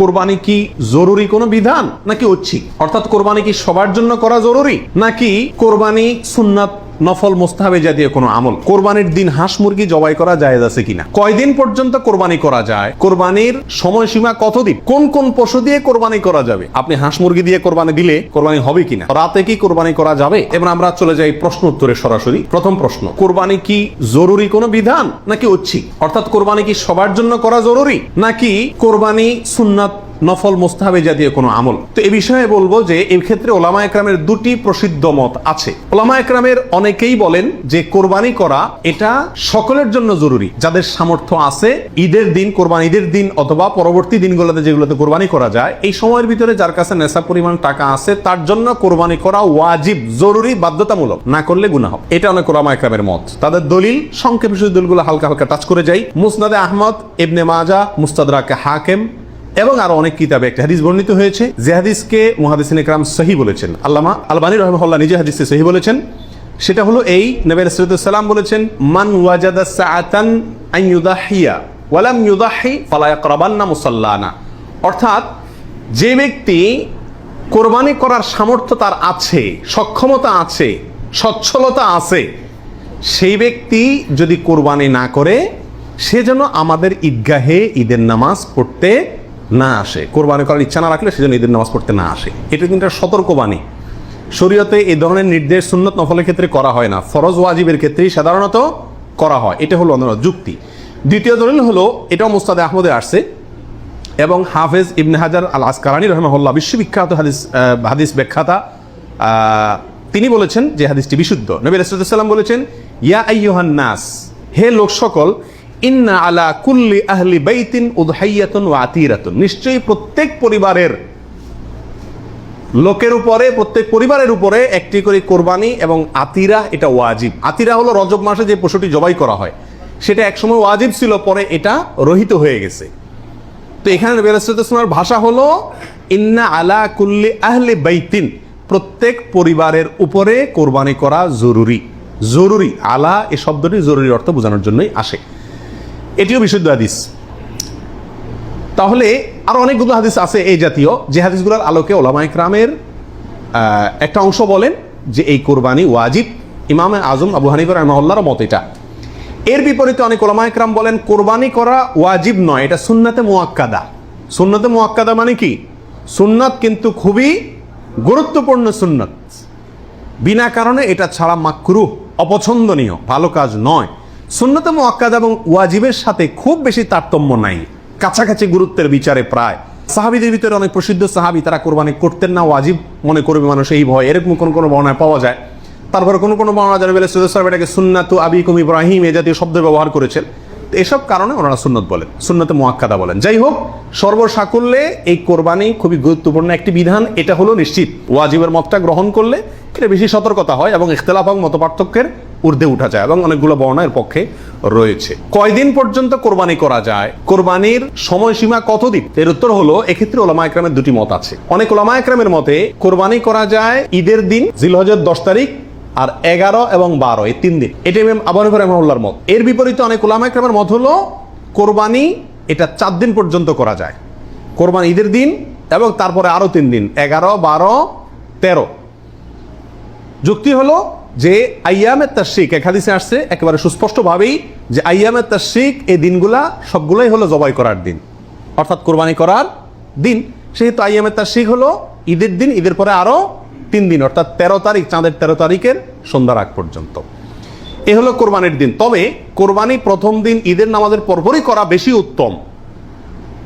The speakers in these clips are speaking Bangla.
কোরবানি কি জরুরি কোনো বিধান নাকি ঐচ্ছিক? অর্থাৎ কোরবানি কি সবার জন্য করা জরুরি? নাকি কোরবানি সুন্নাত নফল মোস্তাহাবে জাতীয় কোনো আমল। কোরবানির দিন হাঁস মুরগি জবাই করা জায়েজ আছে কিনা? কয়দিন পর্যন্ত কোরবানি করা যায়? কোরবানির সময়সীমা কতদিন? কোন কোন পশু দিয়ে কোরবানি করা যাবে? আপনি হাঁস মুরগি দিয়ে কোরবানি দিলে কোরবানি হবে কিনা? রাতে কি কোরবানি করা যাবে? এবার আমরা চলে যাই প্রশ্ন উত্তরে সরাসরি। প্রথম প্রশ্ন, কোরবানি কি জরুরি কোনো বিধান নাকি ঐচ্ছিক? অর্থাৎ কোরবানি কি সবার জন্য করা জরুরি? নাকি কোরবানি সুন্নাত নফল মোস্তাহাবে জাতীয় কোনো আমল। তো এই বিষয়ে বলব যে এই ক্ষেত্রে ওলামা একরামের দুটি প্রসিদ্ধ মত আছে। ওলামা একরামের অনেকেই বলেন যে, কোরবানি করা এটা সকলের জন্য জরুরি। যাদের সামর্থ্য আছে, ঈদের দিন, কোরবানি ঈদের দিন অথবা পরবর্তী দিনগুলোতে যেগুলোতে কোরবানি করা যায়, এই সময়ের ভিতরে যার কাছে নেশা পরিমাণ টাকা আছে, তার জন্য কোরবানি করা ওয়াজিব, জরুরি, বাধ্যতামূলক। না করলে গুণা হবে। এটা অনেক ওলামা একরামের মত। তাদের দলিল, সংক্ষেপে শুধু দলিলগুলো হালকা হালকা টাচ করে যাই। মুসনাদে আহমদ, ইবনে মাজা, মুস্তাদরাকে হাকেম এবং আরও অনেক কিতাবে একটা হাদিস বর্ণিত হয়েছে, যে হাদিসকে মুহাদিসিন ইকরাম সহি বলেছেন। আল্লামা আলবানী রহমহল্লা নিজে হাদিসে সহি বলেছেন। সেটা হলো এই, নবী রাসূলুল্লাহ বলেছেন, মান ওয়াজাদা সাআতান আন ইউদাহিয়া ওয়ালাম ইউদাহি ফালা ইয়াকরাবান্না মুসাল্লানা। অর্থাৎ, যে ব্যক্তি কোরবানি করার সামর্থ্য তার আছে, সক্ষমতা আছে, সচ্ছলতা আছে, সেই ব্যক্তি যদি কোরবানি না করে, সে যেন আমাদের ঈদগাহে ঈদের নামাজ পড়তে না আসে। কোরবানি করার ইচ্ছা না রাখলে সেজন্য ঈদের নামাজ পড়তে না আসে। এটা কিন্তু সতর্কবাণী। শরীয়তে এই ধরনের নির্দেশ সুন্নত নফলের ক্ষেত্রে করা হয় না। ফরজ ওয়াজিবের ক্ষেত্রেই সাধারণত করা হয়। এটা হলো অন্য যুক্তি। দ্বিতীয় দলিল হলো, এটাও মুস্তাদে আহমদে আসছে এবং হাফেজ ইবনে হাজার আল আসকারানি রহমহল্লা বিশ্ববিখ্যাত হাদিস হাদিস ব্যাখ্যাতা তিনি বলেছেন যে হাদিসটি বিশুদ্ধ। নবী রাসূলুল্লাহ বলেছেন, ইয়া আইয়ুহান নাস, হে লোক সকল ইন্না আলা কুল্লি আহলি বাইতিন উদহাইয়াতুন ওয়া আতিরাতুন। নিশ্চয়ই প্রত্যেক পরিবারের লোকের উপরে, প্রত্যেক পরিবারের উপরে একটি করে কোরবানি এবং আতিরা, এটা ওয়াজিব। আতিরা হলো রজব মাসে যে পশুটি জবাই করা হয়। সেটা একসময় ওয়াজিব ছিল, পরে এটা রহিত হয়ে গেছে। তো এখানে বেরসুলার ভাষা হলো, ইন্না আলা কুল্লি আহলে বাইতিন। প্রত্যেক পরিবারের উপরে কোরবানি করা জরুরি। জরুরি, আলা এই শব্দটি জরুরি অর্থ বোঝানোর জন্যই আসে। এটিও বিশুদ্ধ হাদিস। তাহলে আরও অনেকগুলো হাদিস আছে এই জাতীয়। যে হাদিসগুলোর আলোকে ওলামা ইকরামের একটা অংশ বলেন যে এই কোরবানি ওয়াজিব। ইমামে আজম আবু হানিফর রহমাল্লার মত এটা। এর বিপরীতে অনেক ওলামা ইকরাম বলেন, কোরবানি করা ওয়াজিব নয়, এটা সুন্নাতে মুয়াক্কাদা সুন্নাতে মুয়াক্কাদা মানে কি? সুন্নাত কিন্তু খুবই গুরুত্বপূর্ণ সুন্নাত। বিনা কারণে এটা ছাড়া মাকরু অপছন্দনীয়, ভালো কাজ নয়। সুন্নতে মোয়াক্কাদ এবং ওয়াজিবের সাথে খুব বেশি তারতম্য নাই। কাছাকাছি গুরুত্বের বিচারে প্রায়। সাহাবিদের ভিতরে অনেক প্রসিদ্ধ সাহাবি, তারা কোরবানি করতেন না, ওয়াজিব মনে করবে মানুষ এই ভয়। এরকম কোন কোনো বর্ণায় পাওয়া যায়। তারপরে কোনো কোনো বর্ণনা জানা বেলে সৈয়দ সাহেব এটাকে সুন্নাতু আবিকুম ইব্রাহিম এ জাতীয় শব্দ ব্যবহার করেছেন। তো এসব কারণে ওনারা সুন্নত বলেন, সুন্নতে মোয়াক্কাদা বলেন। যাই হোক, সর্বসাকুল্যে এই কোরবানি খুবই গুরুত্বপূর্ণ একটি বিধান, এটা হলো নিশ্চিত। ওয়াজিবের মতটা গ্রহণ করলে এটা বেশি সতর্কতা হয় এবং ইখতলাফ মত পার্থক্যের ঊর্ধ্বে উঠা যায় এবং অনেকগুলো বর্ণা এর পক্ষে রয়েছে। কয়দিন পর্যন্ত কোরবানি করা যায়? কোরবানির সময়সীমা কতদিন এর উত্তর হলো, এক্ষেত্রে ওলামা একরামের দুটি মত আছে। অনেক ওলামা একরামের মতে, কোরবানি করা যায় ঈদের দিন জিলহজের দশ তারিখ আর এগারো এবং বারো, এই তিন দিন। এটা ইমাম আবু হানিফা রহমাউল্লাহর মত। এর বিপরীতে অনেক ওলামা একরামের মত হলো, কোরবানি এটা চার দিন পর্যন্ত করা যায়। কোরবানি ঈদের দিন এবং তারপরে আরও তিন দিন, এগারো, বারো, তেরো। যুক্তি হলো যে আইয়ামের তাশিক এক হাদিসে আসছে, একেবারে সুস্পষ্টভাবেই যে আইয়ামের তাশিক এই দিনগুলা সবগুলোই হলো জবাই করার দিন। অর্থাৎ কোরবানি করার দিন। সেহেতু আইয়ামের তাশিক হলো ঈদের দিন, ঈদের পরে আরও তিন দিন, অর্থাৎ তেরো তারিখ, চাঁদের তেরো তারিখের সন্ধ্যার আগ পর্যন্ত। এ হলো কোরবানির দিন। তবে কোরবানি প্রথম দিন ঈদের নামাজের পরপরই করা বেশি উত্তম।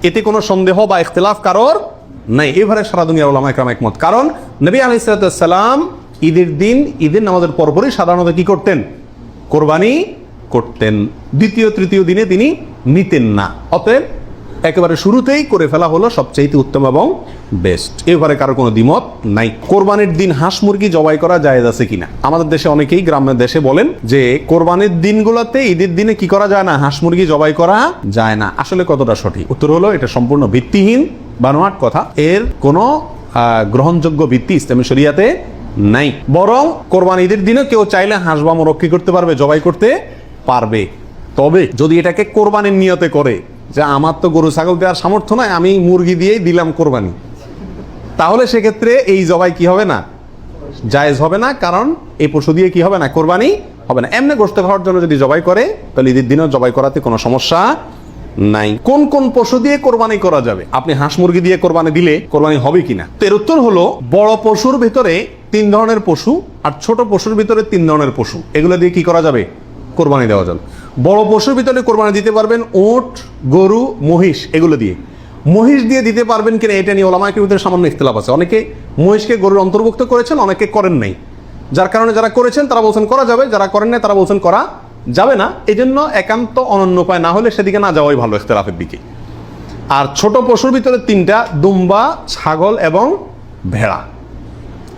এতে কোনো সন্দেহ বা ইখতলাফ কারোর নাই। এবারে সারা ওলামা একরাম একমত। কারণ নবী আলাইসালাম ঈদের দিন, ঈদের নামাজের পরপরই সাধারণত কি করতেন? কোরবানি করতেন। দ্বিতীয়, তৃতীয় দিনে তিনি নিতেন না। অতএব একেবারে শুরুতেই করে ফেলা হলো সবচেয়ে উত্তম এবং বেস্ট এবারে কারও কোনো দ্বিমত নাই। কোরবানির দিন হাঁস মুরগি জবাই করা জায়েজ আছে কিনা? আমাদের দেশে অনেকেই গ্রামের দেশে বলেন যে, কোরবানির দিনগুলোতে ঈদের দিনে কি করা যায় না? হাঁস মুরগি জবাই করা যায় না। আসলে কতটা সঠিক? উত্তর হলো, এটা সম্পূর্ণ ভিত্তিহীন বানোয়াট কথা। এর কোনো গ্রহণযোগ্য ভিত্তি ইসলামী শরিয়াতে নাই। বরং কোরবান ঈদের দিনে কেউ চাইলে হাঁস বা মোরগ কি করতে পারবে, জবাই করতে পারবে। তবে যদি এটাকে কোরবানির নিয়তে করে যে আমার তো গরু, ছাগল দেওয়ার সামর্থ্য নয় আমি মুরগি দিয়েই দিলাম কোরবানি, তাহলে সেক্ষেত্রে এই জবাই কি হবে না? জায়েজ হবে না, কারণ এই পশু দিয়ে কি হবে না? কোরবানি হবে না। এমনি গোস্ত খাওয়ার জন্য যদি জবাই করে, তাহলে ঈদের দিনও জবাই করাতে কোনো সমস্যা নাই। কোন কোন পশু দিয়ে কোরবানি করা যাবে? আপনি হাঁস মুরগি দিয়ে কোরবানি দিলে কোরবানি হবে কিনা? এর উত্তর হলো, বড় পশুর ভিতরে তিন ধরনের পশু আর ছোট পশুর ভিতরে তিন ধরনের পশু। এগুলো দিয়ে কি করা যাবে? কোরবানি দেওয়া যাবে। বড় পশুর ভিতরে কোরবানি দিতে পারবেন ওট, গরু, মহিষ, এগুলো দিয়ে। মহিষ দিয়ে দিতে পারবেন কিনা এটা নিয়ে ওলামাকের ভিতরে সামান্য ইখতলাফ আছে। অনেকে মহিষকে গরুর অন্তর্ভুক্ত করেছেন, অনেকে করেন নাই। যার কারণে যারা করেছেন, তারা বলছেন করা যাবে, যারা করেন নাই, তারা বলছেন করা যাবে না। এই জন্য একান্ত অনন্য উপায় না হলে সেদিকে না যাওয়াই ভালো ইখতলাফের দিকে। আর ছোট পশুর ভিতরে তিনটা, দুম্বা, ছাগল এবং ভেড়া।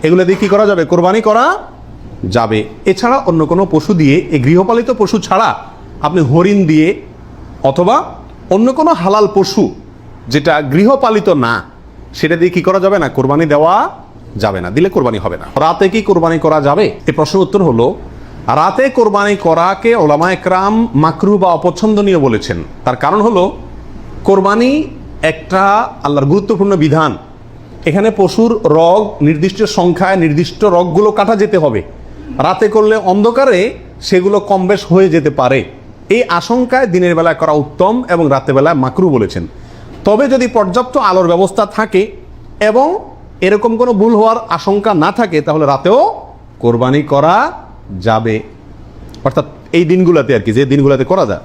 এগুলো দিয়ে কি করা যাবে? কোরবানি করা যাবে। এছাড়া অন্য কোনো পশু দিয়ে, এই গৃহপালিত পশু ছাড়া আপনি হরিণ দিয়ে অথবা অন্য কোনো হালাল পশু যেটা গৃহপালিত না, সেটা দিয়ে কি করা যাবে না? কোরবানি দেওয়া যাবে না। দিলে কোরবানি হবে না। রাতে কি কোরবানি করা যাবে? এ প্রশ্নের উত্তর হলো, রাতে কোরবানি করাকে ওলামা একরাম মাকরু বা অপছন্দনীয় বলেছেন। তার কারণ হলো, কোরবানি একটা আল্লাহর গুরুত্বপূর্ণ বিধান। এখানে পশুর রগ, নির্দিষ্ট সংখ্যায় নির্দিষ্ট রগগুলো কাটা যেতে হবে। রাতে করলে অন্ধকারে সেগুলো কম বেশ হয়ে যেতে পারে। এই আশঙ্কায় দিনের বেলায় করা উত্তম এবং রাতের বেলায় মাকরু বলেছেন। তবে যদি পর্যাপ্ত আলোর ব্যবস্থা থাকে এবং এরকম কোনো ভুল হওয়ার আশঙ্কা না থাকে, তাহলে রাতেও কোরবানি করা যাবে। অর্থাৎ এই দিনগুলোতে আর কি, যে দিনগুলোতে করা যায়।